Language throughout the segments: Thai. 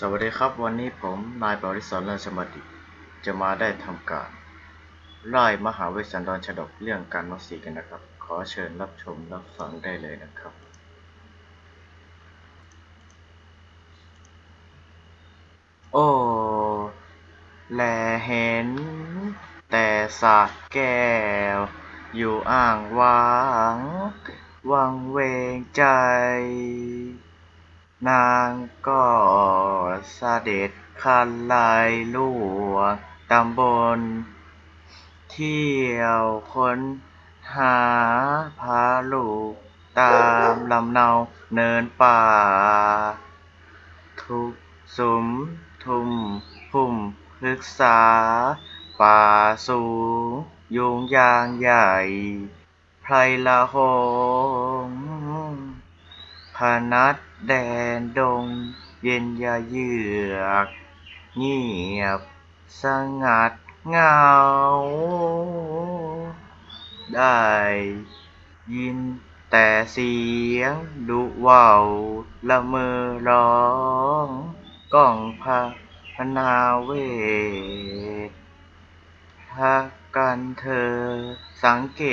สวัสดีครับ วันนี้ผมนายบริสรเลิศสมบัติจะมาได้ทำการไล่มหาวสสันดรชฎกเรื่องการวัสีกันนะครับ ขอเชิญรับชมรับฟังได้เลยนะครับ โอ้ แลเห็น แต่สาแก้ว อยู่อ่างวางวังเวงใจ นางก็ เสด็จคันไลหลวงตำบล เที่ยวค้นหาพาลูกตามลำเนาเนินป่า ทุกสุมทุมพุ่มพฤกษา ป่าสูงยุงยางใหญ่ ไพรละหงพนัดแดนดง เย็นยะเยือกเงียบสงัดเหงา ได้ยินแต่เสียงดุว่าวละเมอร้องก้องพระนาเวทพักกันเธอสังเก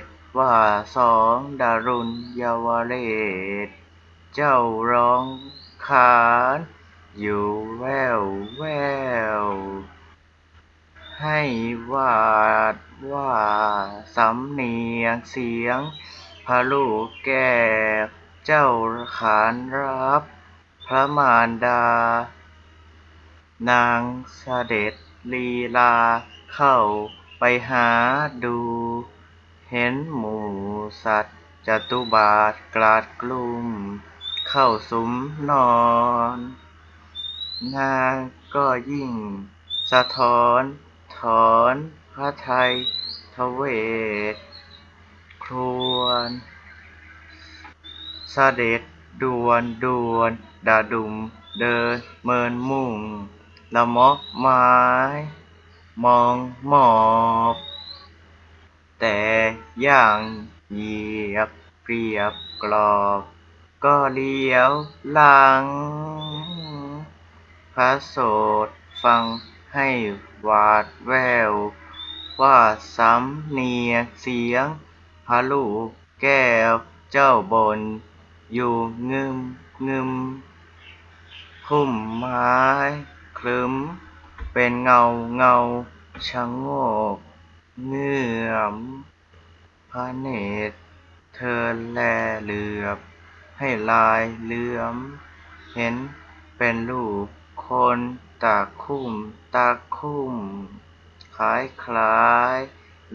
ตว่าสองดารุณเยาวเรศ เจ้าร้องานอยู่แววแววให้วาดว่าสำเนียงเสียงพระลูกแก้วเจ้าขานรับ พระมารดา นางเสด็จลีลาเข้าไปหาดู เห็นหมูสัตว์จตุบาทกลาดกลุ่ม เข้าสุมนอน นางก็ยิ่ง สะท้อน ถอนพระไทยทเวทครวญเสด็จดวนดวนดาดุมเดินเมินมุ่ง ละมาะไม้ มองหมอบ แต่อย่างเหยียบเกลียบกรอบ ก็เลี้ยวหลัง พระโสดฟังให้หวาดแวว ว่าสำเนียงเสียง พระลูกแก้วเจ้าบน อยู่งึมงึมพุ่มไม้ครึ้มเป็นเงาเงาชะโงกเงื้อม พระเนตรเธอแลเหลือบ ให้ลายเหลื่อม เห็นเป็นรูปคนตาคุ่มตาคุ่ม คล้ายคล้าย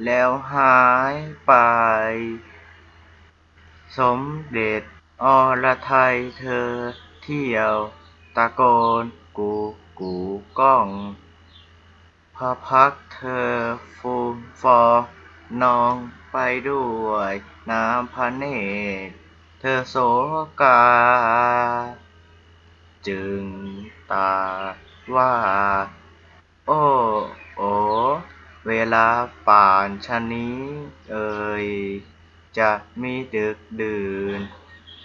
แล้วหายไป สมเด็จอรไทยเธอเที่ยว ตะโกนกูกูก้องพระพักเธอฟูมฟอกนองไปด้วยน้ำพระเนตร เธอโศกา จึงตรัสว่า โอ้โอเวลาป่านชะนี้ เอ่ย จะมิดึกดื่น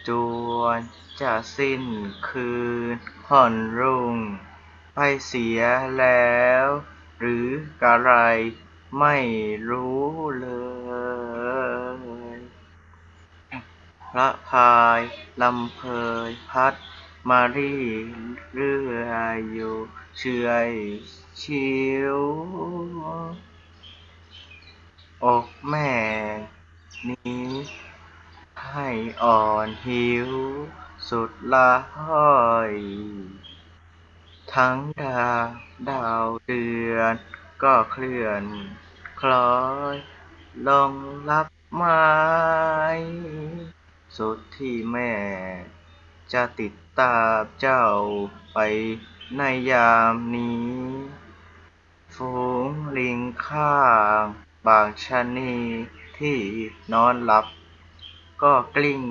จวนจะสิ้นคืนค่อนรุ่ง ไปเสียแล้ว หรือกะไรไม่รู้เลย พ ระพายลำเพยพัด มารีเรื่อยอยู่เฉื่อยฉิวอกแม่นี้ให้อ่อนหิว สุดละห้อย ทั้งดาวดาวเดือน ก็เคลื่อน คล้อย ลงลับไม้ สุดที่แม่จะติดตามเจ้าไปในยามนี้ ฝูงลิงข้างบางชะนีที่นอนหลับ ก็กลิ้ง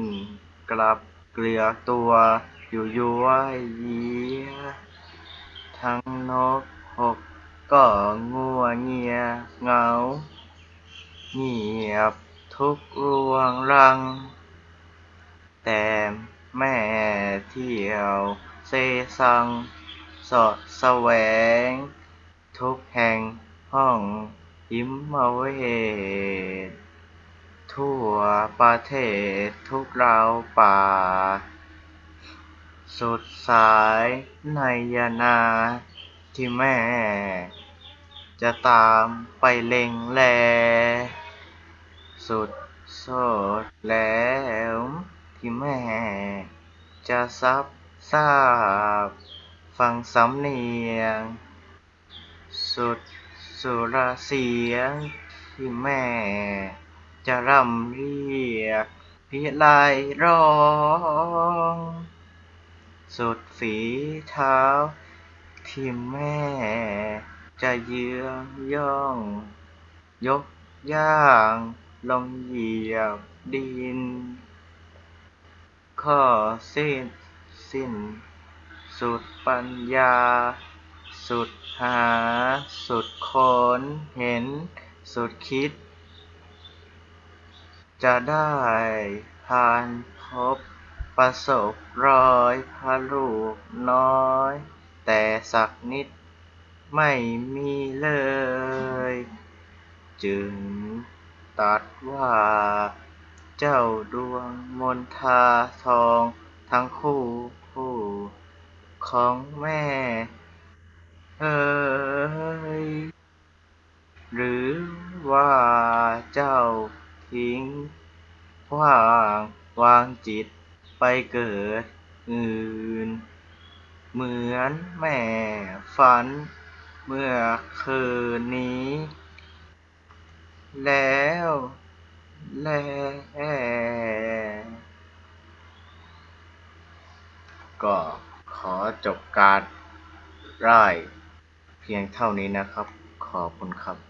กลับเกลือตัวอยู่ยัวเยีทั้งนกหกก็งัวเงียเงา เงียบทุกรวงรัง แต่แม่เที่ยวเสสังสาะแสวง ทุกแห่งห้องหิมเวททั่วประเทศทุกราวป่า สุดสายในยนาที่แม่ จะตามไปเล็งแล สุดโสดแล้ว ที่แม่ จะซับทราบ ฟังสำเนียง สุดสุรเสียง ที่แม่ จะร่ำเรียก พิไลร้อง สุดฝีเท้า ที่แม่ จะเยื้องย่อง ยกย่างลงเหยียบดิน ข้อสิ้นสิ้น สุดปัญญา สุดหา สุดค้นเห็น สุดคิด จะได้ผ่านพบประสบรอยพระลูกน้อย แต่สักนิดไม่มีเลย จึงตรัสว่า เจ้าดวงมนทาทองทั้งคู่คู่ของแม่เอ๋ยหรือว่าเจ้าทิ้งขว้างวางจิตไปเกิดอื่น เหมือนแม่ฝันเมื่อคืนนี้ แล้ว แล้ก็ขอจบการร่ายเพียงเท่านี้นะครับ ขอบคุณครับ